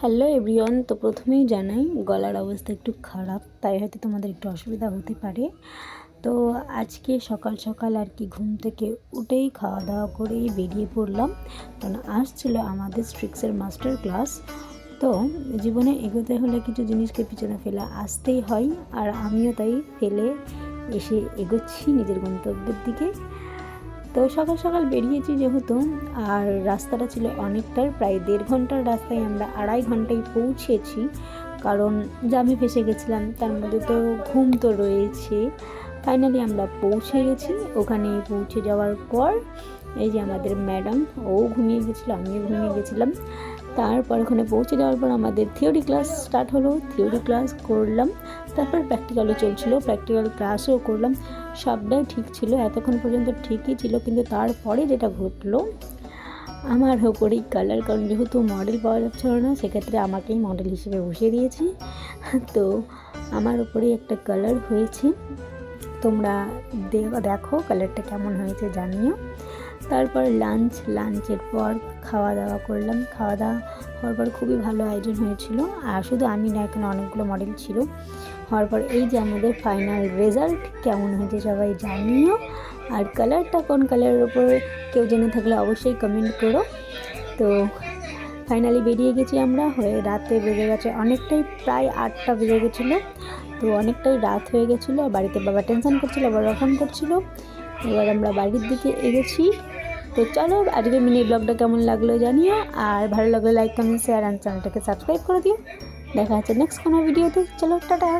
Hello everyone, তো প্রথমেই জানাই, গলার অবস্থা একটু খারাপ, তাই হয়তো তোমাদের একটু অসুবিধা হতে পারে। তো আজকে সকাল সকাল আর কি ঘুম থেকে উঠেই খাওয়া দাওয়া করেই বেরিয়ে পড়লাম। কারণ আসছিল আমাদের স্ট্রিক্সের মাস্টার ক্লাস তো জীবনে এগোতে হলে কিছু জিনিসকে পিছনে ফেলে আসতেই হয়, আর আমিও তাই ফেলে এসে এগোচ্ছি নিজের গন্তব্যের দিকে। তো সকাল সকাল বেরিয়েছি যেহেতু, আর রাস্তাটা ছিল অনেকটাই প্রায় দেড় ঘণ্টার রাস্তায় আমরা আড়াই ঘন্টায় পৌঁছেছি। কারণ জামে ফেসে গেছিলাম, তার মধ্যে তো ঘুম তো রয়েছে। ফাইনালি আমরা পৌঁছে গেছি। ওখানে পৌঁছে যাওয়ার পর এই যে আমাদের ম্যাডাম, ও ঘুমিয়ে গেছিল, আমিও ঘুমিয়ে গেছিলাম। তারপর ওখানে পৌঁছে যাওয়ার পর আমাদের থিওরি ক্লাস স্টার্ট হলো। থিওরি ক্লাস করলাম। তারপর প্র্যাকটিক্যালও চলছিল। প্র্যাকটিক্যাল ক্লাসও করলাম। সবটাই ঠিক ছিল, এতক্ষণ পর্যন্ত ঠিকই ছিল, কিন্তু তারপরে যেটা ঘটলো, আমার ওপরেই কালার কারণ যেহেতু মডেল পাওয়া যাচ্ছিল না, সেক্ষেত্রে আমাকেই মডেল হিসেবে বসিয়ে দিয়েছি। তো আমার ওপরেই একটা কালার হয়েছে। তোমরা দেখো কালারটা কেমন হয়েছে, জানিও। তারপর লাঞ্চ লাঞ্চের পর খাওয়া দাওয়া করলাম। খাওয়া দাওয়া হওয়ার পর খুবই ভালো আয়োজন হয়েছিল আর শুধু আমি না, এখানে অনেকগুলো মডেল ছিল। হওয়ার পর এই যে আমাদের ফাইনাল রেজাল্ট কেমন হয়েছে সবাই জানিও। আর কালারটা কোন কালারের ওপর কেউ জেনে থাকলে অবশ্যই কমেন্ট করো। তো ফাইনালি বেরিয়ে গেছি আমরা, হয়ে রাতে বেজে গেছে অনেকটাই, প্রায় আটটা বেজে গেছিল। তো অনেকটাই রাত হয়ে গেছিল, বাড়িতে বাবা টেনশন করছিল বাবা ফোন করছিল। এবার আমরা বাড়ির দিকে এগেছি। তো চলো আজকে মিনি ব্লগটা কেমন লাগল জানিও, আর ভালো লাগলে লাইক কমেন্ট শেয়ার অ্যান্ড চ্যানেলটাকে সাবস্ক্রাইব করে দিও। দেখা হচ্ছে নেক্সট কোনো ভিডিওতে চলো, টাটা।